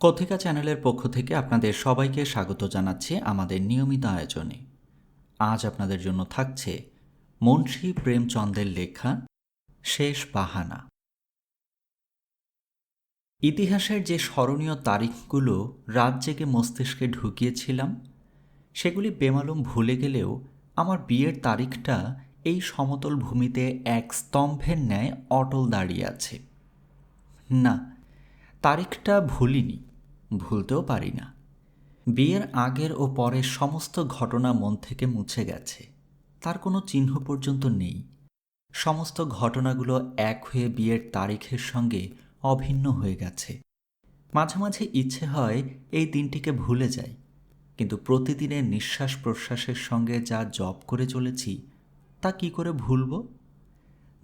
কথিকা চ্যানেলের পক্ষ থেকে আপনাদের সবাইকে স্বাগত জানাচ্ছি আমাদের নিয়মিত আয়োজনে। আজ আপনাদের জন্য থাকছে মুন্সী প্রেমচন্দের লেখা শেষ বাহানা। ইতিহাসের যে স্মরণীয় তারিখগুলো রাত জেগে মস্তিষ্কে ঢুকিয়েছিলাম, সেগুলি বেমালুম ভুলে গেলেও আমার বিয়ের তারিখটা এই সমতল ভূমিতে এক স্তম্ভের ন্যায় অটল দাঁড়িয়ে আছে। না, তারিখটা ভুলিনি। ভুলতেও পারি না। বিয়ের আগের ও পরের সমস্ত ঘটনা মন থেকে মুছে গেছে। তার কোনো চিহ্ন পর্যন্ত নেই। সমস্ত ঘটনাগুলো এক হয়ে বিয়ের তারিখের সঙ্গে অভিন্ন হয়ে গেছে। মাঝে মাঝে ইচ্ছে হয় এই দিনটিকে ভুলে যাই। কিন্তু প্রতিদিনের নিঃশ্বাস প্রশ্বাসের সঙ্গে যা জপ করে চলেছি, তা কি করে ভুলব?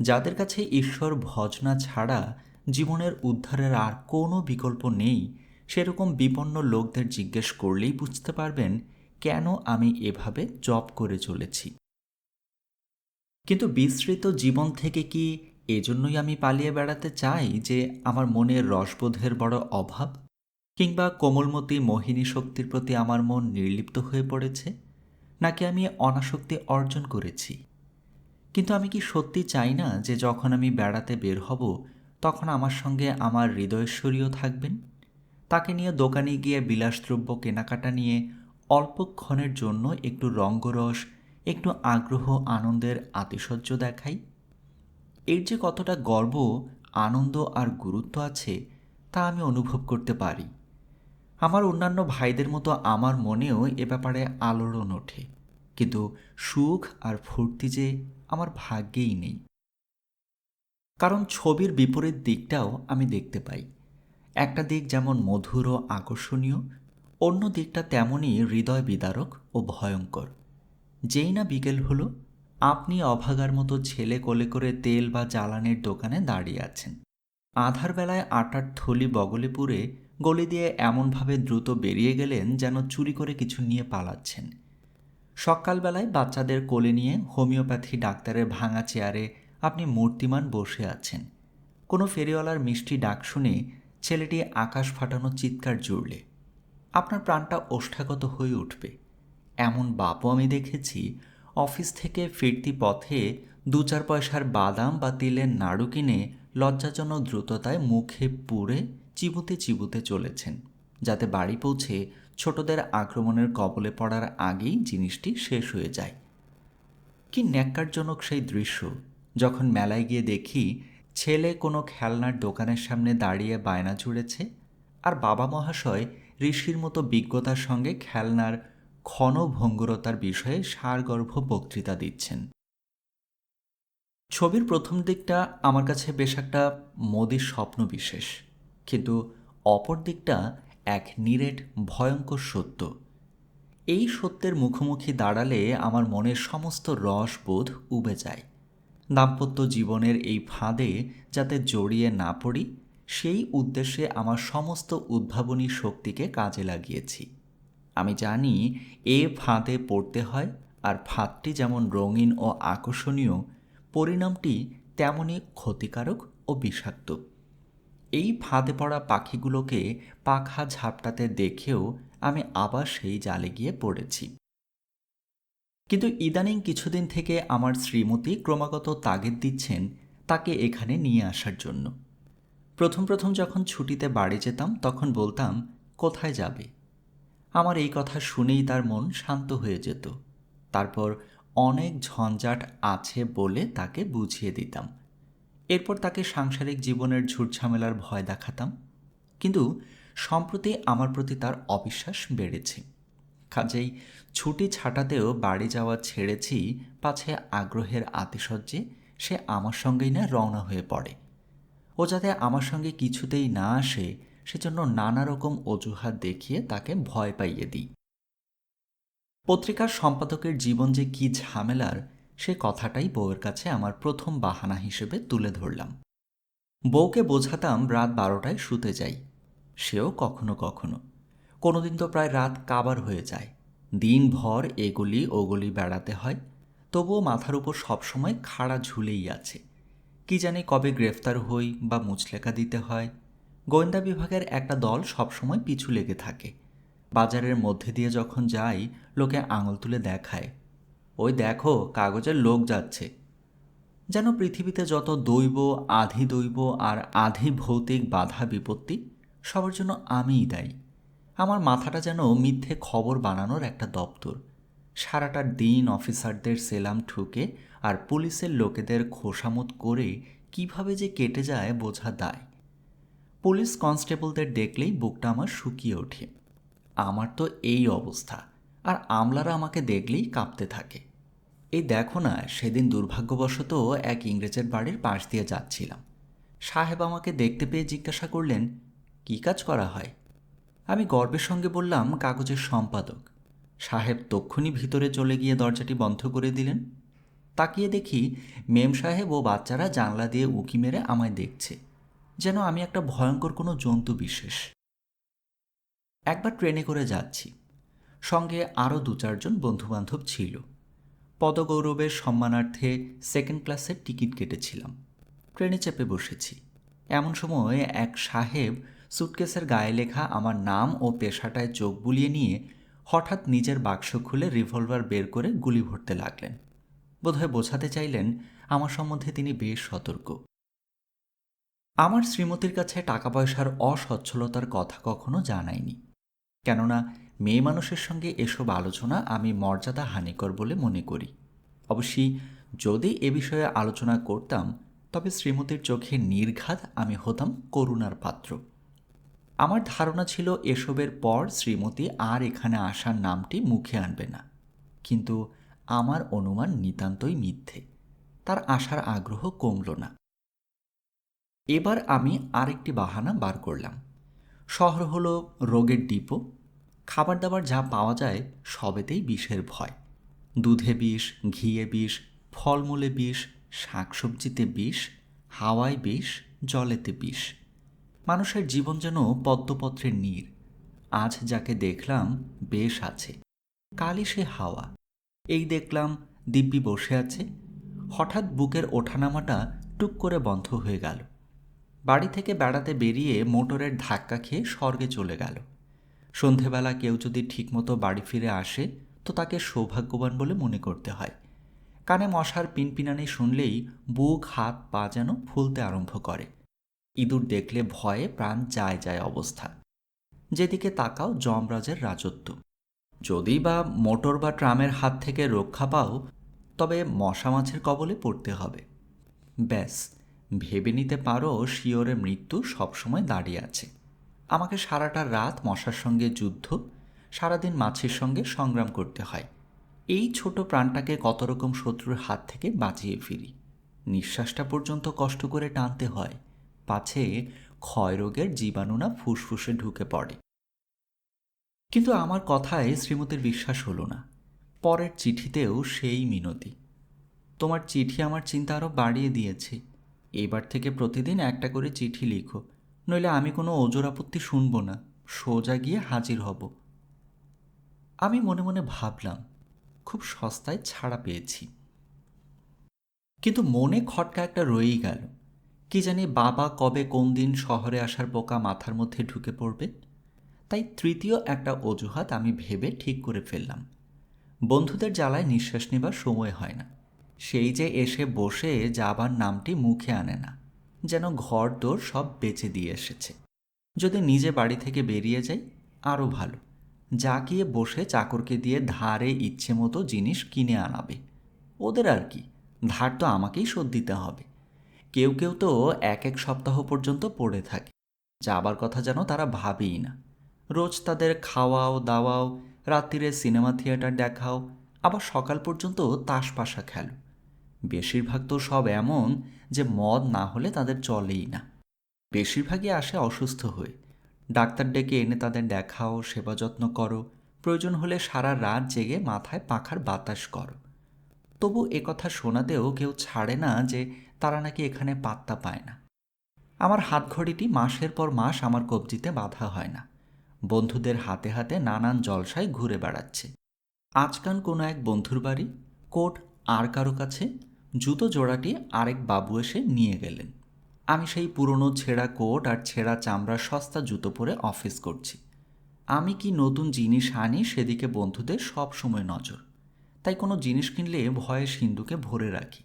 যাদের কাছে ঈশ্বর ভজনা ছাড়া জীবনের উদ্ধারের আর কোনো বিকল্প নেই সেরকম বিপন্ন লোকদের জিজ্ঞেস করলেই বুঝতে পারবেন কেন আমি এভাবে জব করে চলেছি। কিন্তু বিস্তৃত জীবন থেকে কি এজন্যই আমি পালিয়ে বেড়াতে চাই যে আমার মনের রসবোধের বড় অভাব? কিংবা কোমলমতি মোহিনী শক্তির প্রতি আমার মন নির্লিপ্ত হয়ে পড়েছে? নাকি আমি অনাসক্তি অর্জন করেছি? কিন্তু আমি কি সত্যি চাই না যে যখন আমি বেড়াতে বের হব, তখন আমার সঙ্গে আমার হৃদয়েশ্বরীও থাকবেন? তাকে নিয়ে দোকানে গিয়ে বিলাসদ্রব্য কেনাকাটা নিয়ে অল্পক্ষণের জন্য একটু রঙ্গরস, একটু আগ্রহ, আনন্দের আতিশয্য দেখাই। এর যে কতটা গর্ব, আনন্দ আর গুরুত্ব আছে, তা আমি অনুভব করতে পারি। আমার অন্যান্য ভাইদের মতো আমার মনেও এ ব্যাপারে আলোড়ন ওঠে। কিন্তু সুখ আর ফুর্তি যে আমার ভাগ্যেই নেই। কারণ ছবির বিপরীত দিকটাও আমি দেখতে পাই। একটা দিক যেমন মধুর ও আকর্ষণীয়, অন্য দিকটা তেমনই হৃদয় বিদারক ও ভয়ঙ্কর। যেই না বিকেল হলো, আপনি অভাগার মতো ছেলে কোলে করে তেল বা জ্বালানির দোকানে দাঁড়িয়ে আছেন। আধার বেলায় আটার থলি বগলে পুরে গলি দিয়ে এমনভাবে দ্রুত বেরিয়ে গেলেন যেন চুরি করে কিছু নিয়ে পালাচ্ছেন। সকালবেলায় বাচ্চাদের কোলে নিয়ে হোমিওপ্যাথি ডাক্তারের ভাঙা চেয়ারে আপনি মূর্তিমান বসে আছেন। কোনো ফেরিওয়ালার মিষ্টি ডাক শুনে ছেলেটি আকাশ ফাটানো চিৎকার জুড়লে। আপনার প্রাণটা ওষ্ঠাগত হয়ে উঠবে। এমন বাপও আমি দেখেছি অফিস থেকে ফিরতি পথে দু চার পয়সার বাদাম বা তিলের নাড়ু কিনে লজ্জাজনক দ্রুততায় মুখে পুড়ে চিবুতে চিবুতে চলেছেন, যাতে বাড়ি পৌঁছে ছোটদের আক্রমণের কবলে পড়ার আগেই জিনিসটি শেষ হয়ে যায়। কি ন্যাক্কারজনক সেই দৃশ্য, যখন মেলায় গিয়ে দেখি ছেলে কোনো খেলনার দোকানের সামনে দাঁড়িয়ে বায়না জুড়েছে আর বাবা মহাশয় ঋষির মতো বিজ্ঞতার সঙ্গে খেলনার ক্ষণভঙ্গুরতার বিষয়ে সারগর্ভ বক্তৃতা দিচ্ছেন। ছবির প্রথম দিকটা আমার কাছে বেশ একটা মোদির স্বপ্ন বিশেষ। কিন্তু অপর দিকটা এক নিরেট ভয়ঙ্কর সত্য। এই সত্যের মুখোমুখি দাঁড়ালে আমার মনের সমস্ত রসবোধ উবে যায়। দাম্পত্য জীবনের এই ফাঁদে যাতে জড়িয়ে না পড়ি, সেই উদ্দেশ্যে আমার সমস্ত উদ্ভাবনী শক্তিকে কাজে লাগিয়েছি। আমি জানি এ ফাঁদে পড়তে হয় আর ফাঁদটি যেমন রঙিন ও আকর্ষণীয়, পরিণামটি তেমনই ক্ষতিকারক ও বিষাক্ত। এই ফাঁদে পড়া পাখিগুলোকে পাখা ঝাপটাতে দেখেও আমি আবার সেই জালে গিয়ে পড়েছি। কিন্তু ইদানিং কিছুদিন থেকে আমার শ্রীমতী ক্রমাগত তাগিদ দিচ্ছেন তাকে এখানে নিয়ে আসার জন্য। প্রথম প্রথম যখন ছুটিতে বাড়ি যেতাম, তখন বলতাম, কোথায় যাবে? আমার এই কথা শুনেই তার মন শান্ত হয়ে যেত। তারপর অনেক ঝঞ্ঝাট আছে বলে তাকে বুঝিয়ে দিতাম। এরপর তাকে সাংসারিক জীবনের ঝুটঝামেলার ভয় দেখাতাম। কিন্তু সম্প্রতি আমার প্রতি তার অবিশ্বাস বেড়েছে। কাজেই ছুটি ছাটাতেও বাড়ি যাওয়া ছেড়েছি পাছে আগ্রহের আতিশয্যে সে আমার সঙ্গেই না রওনা হয়ে পড়ে। ও যাতে আমার সঙ্গে কিছুতেই না আসে, সেজন্য নানা রকম অজুহাত দেখিয়ে তাকে ভয় পাইয়ে দিই। পত্রিকার সম্পাদকের জীবন যে কী ঝামেলার, সে কথাটাই বউয়ের কাছে আমার প্রথম বাহানা হিসেবে তুলে ধরলাম। বউকে বোঝাতাম রাত বারোটায় শুতে যাই, সেও কখনো কখনো। কোনোদিন তো প্রায় রাত কাবার হয়ে যায়। দিনভর এগুলি ওগুলি বেড়াতে হয়, তবুও মাথার উপর সবসময় খাড়া ঝুলেই আছে। কি জানি কবে গ্রেফতার হই বা মুচলেকা দিতে হয়। গোয়েন্দা বিভাগের একটা দল সবসময় পিছু লেগে থাকে। বাজারের মধ্যে দিয়ে যখন যাই, লোকে আঙুল তুলে দেখায়। ওই দেখো, কাগজের লোক যাচ্ছে। যেন পৃথিবীতে যত দৈব আধি দৈব আর আধি ভৌতিক বাধা বিপত্তি, সবার জন্য আমিই দায়ী। আমার মাথাটা যেন মিথ্যে খবর বানানোর একটা দপ্তর। সারাটা দিন অফিসারদের সেলাম ঠুকে আর পুলিশের লোকেদের খোসামত করে কীভাবে যে কেটে যায় বোঝা দায়। পুলিশ কনস্টেবলদের দেখলেই বুকটা আমার শুকিয়ে ওঠে। আমার তো এই অবস্থা, আর আমলারা আমাকে দেখলেই কাঁপতে থাকে। এই দেখো না, সেদিন দুর্ভাগ্যবশত এক ইংরেজের বাড়ির পাশ দিয়ে যাচ্ছিলাম। সাহেব আমাকে দেখতে পেয়ে জিজ্ঞাসা করলেন, কী কাজ করা হয়? আমি গর্বের সঙ্গে বললাম, কাগজের সম্পাদক। সাহেব তক্ষুনি ভিতরে চলে গিয়ে দরজাটি বন্ধ করে দিলেন। তাকিয়ে দেখি মেম সাহেব ও বাচ্চারা জানলা দিয়ে উকি মেরে আমায় দেখছে, যেন আমি একটা ভয়ঙ্কর কোনো জন্তু বিশেষ। একবার ট্রেনে করে যাচ্ছি। সঙ্গে আরও দু চারজন বন্ধুবান্ধব ছিল। পদগৌরবের সম্মানার্থে সেকেন্ড ক্লাসের টিকিট কেটেছিলাম। ট্রেনে চেপে বসেছি। এমন সময় এক সাহেব সুটকেসের গায়ে লেখা আমার নাম ও পেশাটায় চোখ বুলিয়ে নিয়ে হঠাৎ নিজের বাক্স খুলে রিভলভার বের করে গুলি ভরতে লাগলেন। বোধহয় বোঝাতে চাইলেন আমার সম্বন্ধে তিনি বেশ সতর্ক। আমার শ্রীমতীর কাছে টাকা পয়সার অসচ্ছলতার কথা কখনো জানায়নি কেননা মেয়ে মানুষের সঙ্গে এসব আলোচনা আমি মর্যাদা হানিকর বলে মনে করি। অবশ্যই যদি এ বিষয়ে আলোচনা করতাম, তবে শ্রীমতীর চোখে নির্ঘাত আমি হতাম করুণার পাত্র। আমার ধারণা ছিল এসবের পর শ্রীমতী আর এখানে আসার নামটি মুখে আনবে না। কিন্তু আমার অনুমান নিতান্তই মিথ্যে। তার আসার আগ্রহ কমল না। এবার আমি আরেকটি বাহানা বার করলাম। শহর হলো রোগের ডিপো। খাবার দাবার যা পাওয়া যায় সবেতেই বিষের ভয়। দুধে বিষ, ঘিয়ে বিষ, ফলমূলে বিষ, শাকসবজিতে বিষ, হাওয়ায় বিষ, জলেতে বিষ। মানুষের জীবন যেন পদ্মপত্রের নীর। আজ যাকে দেখলাম, বেশ আছে। কালই সে হাওয়া। এই দেখলাম, দিব্যি বসে আছে। হঠাৎ বুকের ওঠানামাটা টুক করে বন্ধ হয়ে গেল। বাড়ি থেকে বেড়াতে বেরিয়ে মোটরের ধাক্কা খেয়ে স্বর্গে চলে গেল। সন্ধেবেলা কেউ যদি ঠিকমতো বাড়ি ফিরে আসে, তো তাকে সৌভাগ্যবান বলে মনে করতে হয়। কানে মশার পিনপিনানি শুনলেই বুক, হাত, পা যেন ফুলতে আরম্ভ করে। ইঁদুর দেখলে ভয়ে প্রাণ যায় যায় অবস্থা। যেদিকে তাকাও যমরাজের রাজত্ব। যদি বা মোটর বা ট্রামের হাত থেকে রক্ষা পাও, তবে মশা মাছের কবলে পড়তে হবে। ব্যাস, ভেবে নিতে পারো শিওরে মৃত্যু সবসময় দাঁড়িয়ে আছে। আমাকে সারাটা রাত মশার সঙ্গে যুদ্ধ, সারাদিন মাছের সঙ্গে সংগ্রাম করতে হয়। এই ছোট প্রাণটাকে কত রকম শত্রুর হাত থেকে বাঁচিয়ে ফিরি? নিঃশ্বাসটা পর্যন্ত কষ্ট করে টানতে হয়। পাছে ক্ষয়রোগের জীবাণু না ফুসফুসে ঢুকে পড়ে। কিন্তু আমার কথায় শ্রীমতীর বিশ্বাস হলো না। পরের চিঠিতেও সেই মিনতি। তোমার চিঠি আমার চিন্তা আরও বাড়িয়ে দিয়েছে। এবার থেকে প্রতিদিন একটা করে চিঠি লিখো, নইলে আমি কোনো ওজোর আপত্তি শুনব না, সোজা গিয়ে হাজির হব। আমি মনে মনে ভাবলাম, খুব সস্তায় ছাড়া পেয়েছি। কিন্তু মনে খটকা একটা রয়েই গেল। কি জানি বাবা কবে কোন দিন শহরে আসার বোকা মাথার মধ্যে ঢুকে পড়বে? তাই তৃতীয় একটা অজুহাত আমি ভেবে ঠিক করে ফেললাম। বন্ধুদের জ্বালায় নিঃশ্বাস নেবার সময় হয় না। সেই যে এসে বসে যাবার নামটি মুখে আনে না, যেন ঘর দোর সব বেঁচে দিয়ে এসেছে। যদি নিজে বাড়ি থেকে বেরিয়ে যাই, আরও ভালো। যা গিয়ে বসে চাকরকে দিয়ে ধারে ইচ্ছে মতো জিনিস কিনে আনাবে। ওদের আর কি, ধার তো আমাকেই শোধ দিতে হবে। কেউ কেউ তো এক এক সপ্তাহ পর্যন্ত পড়ে থাকে। যাবার কথা যেন তারা ভাবেই না। রোজ তাদের খাওয়াও, দাওয়াও, রাত্রিরে সিনেমা থিয়েটার দেখাও, আবার সকাল পর্যন্ত তাস পাশা খেলো। বেশিরভাগ তো সব এমন যে মদ না হলে তাদের চলেই না। বেশিরভাগই আসে অসুস্থ হয়ে। ডাক্তার ডেকে এনে তাদের দেখাও, সেবা যত্ন করো, প্রয়োজন হলে সারা রাত জেগে মাথায় পাখার বাতাস করো। তবু একথা শোনাতেও কেউ ছাড়ে না যে তারা নাকি এখানে পাত্তা পায় না। আমার হাতঘড়িটি মাসের পর মাস আমার কবজিতে বাধা হয় না। বন্ধুদের হাতে হাতে নানান জলসায় ঘুরে বেড়াচ্ছে। আজকাল কোনো এক বন্ধুর বাড়ি কোট আর কারও কাছে জুতো জোড়াটি আরেক বাবু এসে নিয়ে গেলেন। আমি সেই পুরনো ছেঁড়া কোট আর ছেঁড়া চামড়ার সস্তা জুতো পরে অফিস করছি। আমি কি নতুন জিনিস আনি সেদিকে বন্ধুদের সব সময় নজর। তাই কোনো জিনিস কিনলে ভয়ে সিন্ধুকে ভরে রাখি।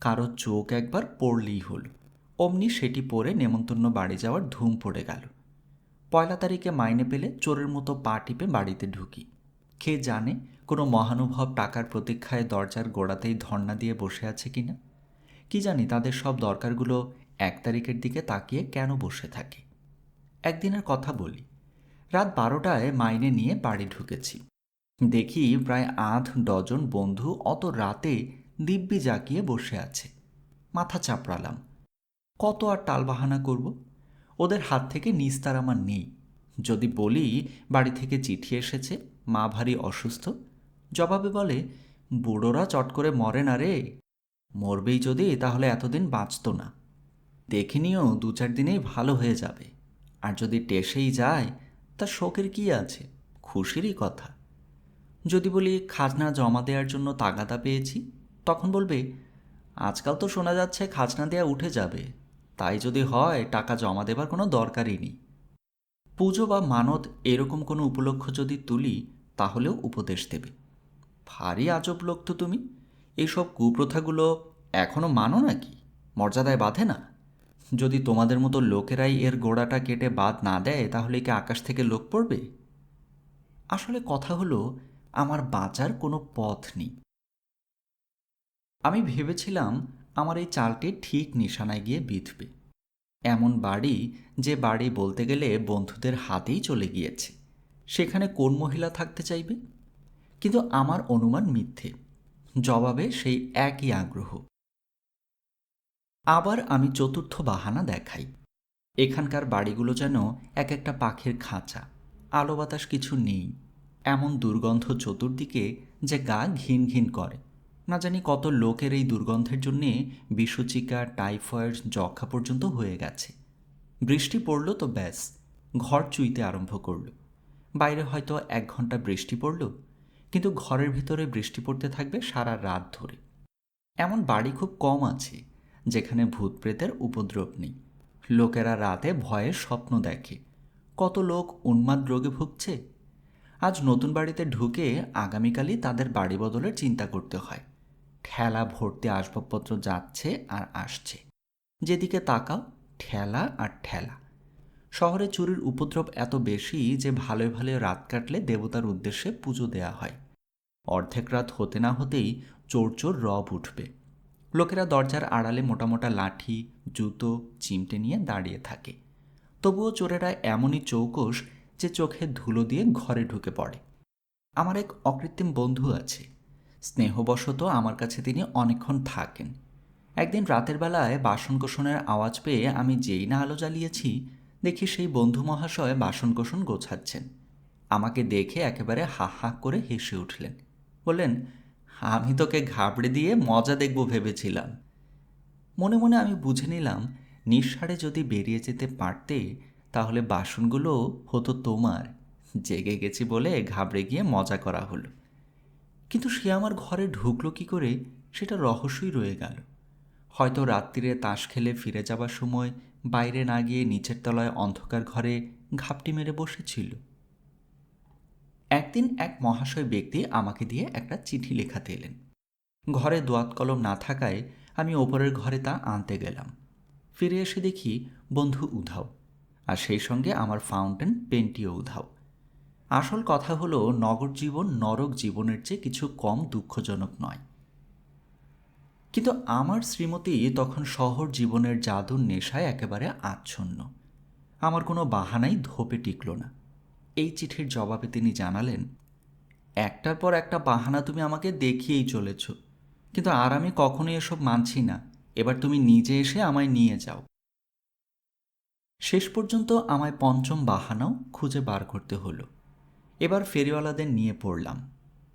কারও চোখ একবার পড়লেই হলো। অমনি সেটি পরে নেমন্তন্ন বাড়ি যাওয়ার ধুম পড়ে গেল। পয়লা তারিখে মাইনে পেলে চোরের মতো পা টিপে বাড়িতে ঢুকি। কে জানে কোনো মহানুভব টাকার প্রতীক্ষায় দরজার গোড়াতেই ধর্ণা দিয়ে বসে আছে কিনা? কি জানি তাদের সব দরকারগুলো এক তারিখের দিকে তাকিয়ে কেন বসে থাকে? একদিনের কথা বলি। রাত বারোটায় মাইনে নিয়ে বাড়ি ঢুকেছি। দেখি প্রায় আধ ডজন বন্ধু অত রাতে দিব্যি জাকিয়ে বসে আছে। মাথা চাপড়ালাম। কত আর টালবাহানা করব? ওদের হাত থেকে নিস্তার আমার নেই। যদি বলি, বাড়ি থেকে চিঠি এসেছে, মা ভারী অসুস্থ। জবাবে বলে, বুড়োরা চট করে মরে না রে। মরবেই যদি, তাহলে এতদিন বাঁচত না। দেখে নিও, দু চার দিনেই ভালো হয়ে যাবে। আর যদি টেসেই যায়, তা শোকের কি আছে? খুশিরই কথা। যদি বলি, খাজনা জমা দেওয়ার জন্য তাগাদা পেয়েছি তখন বলবে, আজকাল তো শোনা যাচ্ছে খাজনা দেয়া উঠে যাবে। তাই যদি হয়, টাকা জমা দেবার কোনো দরকারই নেই। পুজো বা মানত এরকম কোনো উপলক্ষ যদি তুলি, তাহলেও উপদেশ দেবে। ভারী আজব লোক তো তুমি। এইসব কুপ্রথাগুলো এখনও মানো নাকি? মর্যাদায় বাঁধে না? যদি তোমাদের মতো লোকেরাই এর গোড়াটা কেটে বাদ না দেয়, তাহলে কি আকাশ থেকে লোক পড়বে? আসলে কথা হলো, আমার বাঁচার কোনো পথ নেই। আমি ভেবেছিলাম আমার এই চালটি ঠিক নিশানায় গিয়ে বিঁধবে। এমন বাড়ি যে বাড়ি বলতে গেলে বন্ধুদের হাতেই চলে গিয়েছে। সেখানে কোন মহিলা থাকতে চাইবে? কিন্তু আমার অনুমান মিথ্যে। জবাবে সেই একই আগ্রহ। আবার আমি চতুর্থ বাহানা দেখাই। এখানকার বাড়িগুলো যেন এক একটা পাখির খাঁচা, আলো বাতাস কিছু নেই। এমন দুর্গন্ধ চতুর্দিকে যে গা ঘিন ঘিন করে। না জানি কত লোকের এই দুর্গন্ধের জন্যে বিশুচিকা টাইফয়েড যক্ষা পর্যন্ত হয়ে গেছে। বৃষ্টি পড়ল তো ব্যাস, ঘর চুইতে আরম্ভ করল। বাইরে হয়তো এক ঘণ্টা বৃষ্টি পড়ল, কিন্তু ঘরের ভিতরে বৃষ্টি পড়তে থাকবে সারা রাত ধরে। এমন বাড়ি খুব কম আছে, যেখানে ভূত প্রেতের উপদ্রব নেই। লোকেরা রাতে ভয়ে স্বপ্ন দেখে, কত লোক উন্মাদ রোগে ভুগছে। আজ নতুন বাড়িতে ঢুকে আগামীকালই তাদের বাড়ি বদলের চিন্তা করতে হয়। ঠেলা ভর্তি আসবাবপত্র যাচ্ছে আর আসছে। যেদিকে তাকাও, ঠেলা আর ঠেলা। শহরে চুরির উপদ্রব এত বেশি যে ভালোই ভালো রাত কাটলে দেবতার উদ্দেশ্যে পুজো দেয়া হয়। অর্ধেক রাত হতে না হতেই চোর চোর রব উঠবে। লোকেরা দরজার আড়ালে মোটা মোটা লাঠি, জুতো, চিমটে নিয়ে দাঁড়িয়ে থাকে। তবুও চোরেরা এমনই চৌকস যে চোখে ধুলো দিয়ে ঘরে ঢুকে পড়ে। আমার এক অকৃত্রিম বন্ধু আছে। স্নেহবশত আমার কাছে তিনি অনেকক্ষণ থাকেন। একদিন রাতের বেলায় বাসনকোসনের আওয়াজ পেয়ে আমি যেই না আলো জ্বালিয়েছি, দেখি সেই বন্ধু মহাশয় বাসনকোসন গোছাচ্ছেন। আমাকে দেখে একেবারে হা হা করে হেসে উঠলেন। বললেন, আমি তোকে ঘাবড়ে দিয়ে মজা দেখব ভেবেছিলাম। মনে মনে আমি বুঝে নিলাম, নিঃসারে যদি বেরিয়ে যেতে পারতে, তাহলে বাসনগুলো হতো তোমার। জেগে গেছি বলে ঘাবড়ে গিয়ে মজা করা হলো। কিন্তু সে আমার ঘরে ঢুকলো কি করে, সেটা রহস্যই রয়ে গেল। হয়তো রাত্রিরে তাস খেলে ফিরে যাবার সময় বাইরে না গিয়ে নিচের তলায় অন্ধকার ঘরে ঘাপটি মেরে বসেছিল। একদিন এক মহাশয় ব্যক্তি আমাকে দিয়ে একটা চিঠি লেখাতে এলেন। ঘরে দোয়াত কলম না থাকায় আমি ওপরের ঘরে তা আনতে গেলাম। ফিরে এসে দেখি বন্ধু উধাও, আর সেই সঙ্গে আমার ফাউন্টেন পেনটিও উধাও। আসল কথা হলো, নগর জীবন নরক জীবনের চেয়ে কিছু কম দুঃখজনক নয়। কিন্তু আমার শ্রীমতী তখন শহর জীবনের জাদুর নেশায় একেবারে আচ্ছন্ন। আমার কোনো বাহানাই ধোপে টিকল না। এই চিঠির জবাবে তিনি জানালেন, একটার পর একটা বাহানা তুমি আমাকে দেখিয়েই চলেছ, কিন্তু আর আমি কখনোই এসব মানছি না। এবার তুমি নিজে এসে আমায় নিয়ে যাও। শেষ পর্যন্ত আমায় পঞ্চম বাহানাও খুঁজে বার করতে হলো। এবার ফেরিওয়ালাদের নিয়ে পড়লাম।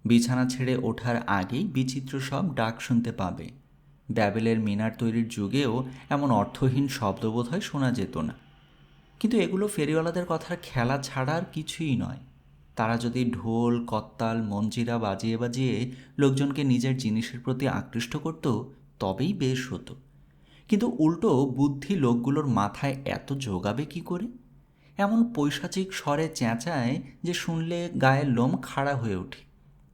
বিছানা ছেড়ে ওঠার আগেই বিচিত্র সব ডাক শুনতে পাবে। ব্যাবেলের মিনার তৈরির যুগেও এমন অর্থহীন শব্দ বোধহয় শোনা যেত না। কিন্তু এগুলো ফেরিওয়ালাদের কথার খেলা ছাড়া আর কিছুই নয়। তারা যদি ঢোল, কত্তাল, মঞ্জিরা বাজিয়ে বাজিয়ে লোকজনকে নিজের জিনিসের প্রতি আকৃষ্ট করত, তবেই বেশ হতো। কিন্তু উল্টো বুদ্ধি লোকগুলোর মাথায় এত যোগাবে কি করে? এমন পৈশাচিক স্বরে চেঁচায় যে শুনলে গায়ের লোম খাড়া হয়ে ওঠে।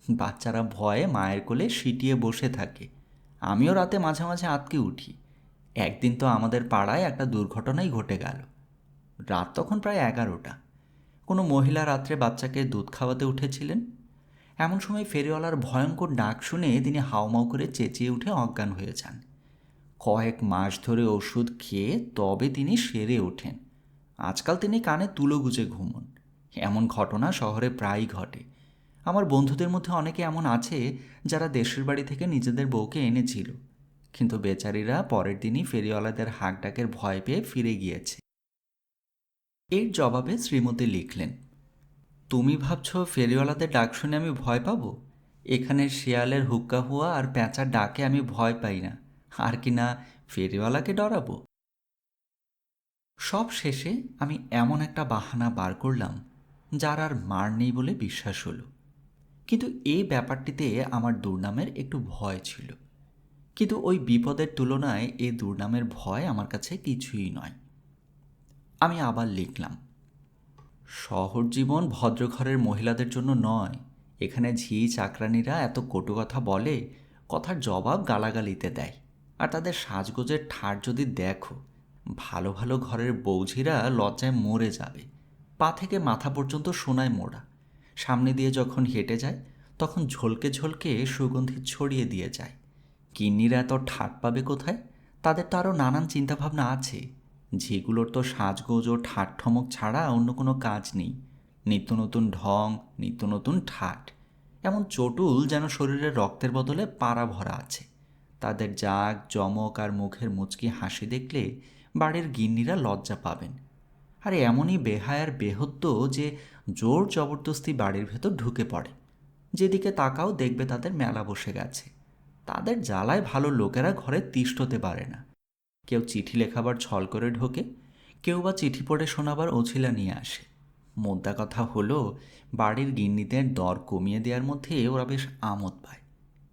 বাচ্চারা ভয়ে মায়ের কোলে সিটিয়ে বসে থাকে। আমিও রাতে মাঝে মাঝে আটকে উঠি। একদিন তো আমাদের পাড়ায় একটা দুর্ঘটনাই ঘটে গেল। রাত তখন প্রায় এগারোটা। কোনো মহিলা রাত্রে বাচ্চাকে দুধ খাওয়াতে উঠেছিলেন? এমন সময় ফেরিওয়ালার ভয়ঙ্কর ডাক শুনে তিনি হাউমাউ করে চেঁচিয়ে উঠে অজ্ঞান হয়ে যান। কয়েক মাস ধরে ওষুধ খেয়ে তবে তিনি সেরে ওঠেন। আজকাল তিনি কানে তুলো গুজে ঘুমন। এমন ঘটনা শহরে প্রায়ই ঘটে। আমার বন্ধুদের মধ্যে অনেকে এমন আছে যারা দেশের বাড়ি থেকে নিজেদের বউকে এনেছিল। কিন্তু বেচারিরা পরের দিনই ফেরিওয়ালাদের হাঁক ডাকের ভয় পেয়ে ফিরে গিয়েছে। এর জবাবে শ্রীমতী লিখলেন, তুমি ভাবছ ফেরিওয়ালাদের ডাক শুনে আমি ভয় পাবো? এখানে শিয়ালের হুক্কা হুয়া আর প্যাঁচার ডাকে আমি ভয় পাই না। আর কি না, ফেরিওয়ালাকে ডরাবো? সব শেষে আমি এমন একটা বাহানা বার করলাম, যার আর মার নেই বলে বিশ্বাস হলো। কিন্তু এই ব্যাপারটিতে আমার দুর্নামের একটু ভয় ছিল। কিন্তু ওই বিপদের তুলনায় এ দুর্নামের ভয় আমার কাছে কিছুই নয়। আমি আবার লিখলাম, শহর জীবন ভদ্রঘরের মহিলাদের জন্য নয়। এখানে ঝি চাকরানিরা এত কটু কথা বলে, কথার জবাব গালাগালিতে দেয়। আর তাদের সাজগোজের ঠাট যদি দেখো ভালো ভালো ঘরের বৌঝিরা লজ্জায় মরে যাবে। পা থেকে মাথা পর্যন্ত সোনায় মোড়া। সামনে দিয়ে যখন হেঁটে যায়, তখন ঝলকে ঝলকে সুগন্ধি ছড়িয়ে দিয়ে যায়। কিন্নিরা এত ঠাট পাবে কোথায়? তাদের তো আরও নানান চিন্তাভাবনা আছে। যেগুলোর তো সাজগোজ ও ঠাট ঠমক ছাড়া অন্য কোনো কাজ নেই। নিত্য নতুন ঢং, নিত্য নতুন ঠাট। এমন চটুল যেন শরীরের রক্তের বদলে পাড়া ভরা আছে। তাদের জাগ জমক আর মুখের মুচকি হাসি দেখলে বাড়ির গিন্নিরা লজ্জা পাবেন। আর এমনই বেহায়ার বেহত্য যে জোর জবরদস্তি বাড়ির ভেতর ঢুকে পড়ে। যেদিকে তাকাও দেখবে তাদের মেলা বসে গেছে। তাদের জ্বালায় ভালো লোকেরা ঘরে তিষ্ঠতে পারে না। কেউ চিঠি লেখাবার ছল করে ঢোকে, কেউ বা চিঠি পড়ে শোনাবার ওছিলা নিয়ে আসে। মোদ্দা কথা হলো, বাড়ির গিন্নিদের দর কমিয়ে দেওয়ার মধ্যে ওরা বেশ আমোদ পায়।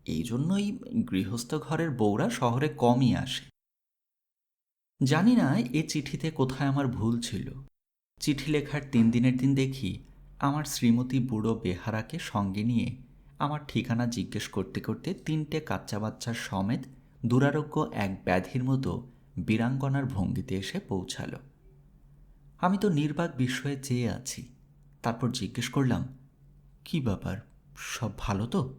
এই জন্যই গৃহস্থ ঘরের বউরা শহরে কমই আসে। জানি না এ চিঠিতে কোথায় আমার ভুল ছিল। চিঠি লেখার তিন দিনের দিন দেখি আমার শ্রীমতী বুড়ো বেহারাকে সঙ্গে নিয়ে আমার ঠিকানা জিজ্ঞেস করতে করতে তিনটে কাচ্চা বাচ্চার সমেত দুরারোগ্য এক ব্যাধির মতো বীরাঙ্গনার ভঙ্গিতে এসে পৌঁছালো। আমি তো নির্বাক বিস্ময়ে চেয়ে আছি। তারপর জিজ্ঞেস করলাম, কি ব্যাপার? সব ভালো তো?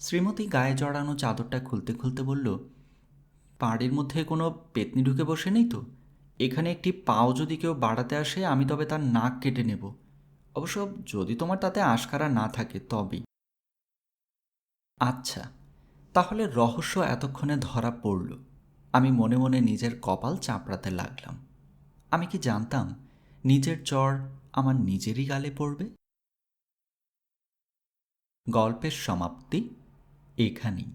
শ্রীমতী গায়ে জড়ানো চাদরটা খুলতে খুলতে বলল পাড়ের মধ্যে কোনো পেতনি ঢুকে বসে নেই তো? এখানে একটি পাও যদি কেউ বাড়াতে আসে, আমি তবে তার নাক কেটে নেব। অবশ্য যদি তোমার তাতে আশকারা না থাকে, তবেই। আচ্ছা তাহলে রহস্য এতক্ষণে ধরা পড়ল। আমি মনে মনে নিজের কপাল চাপড়াতে লাগলাম। আমি কি জানতাম, নিজের চর আমার নিজেরই গালে পড়বে? গল্পের সমাপ্তি এখানেই।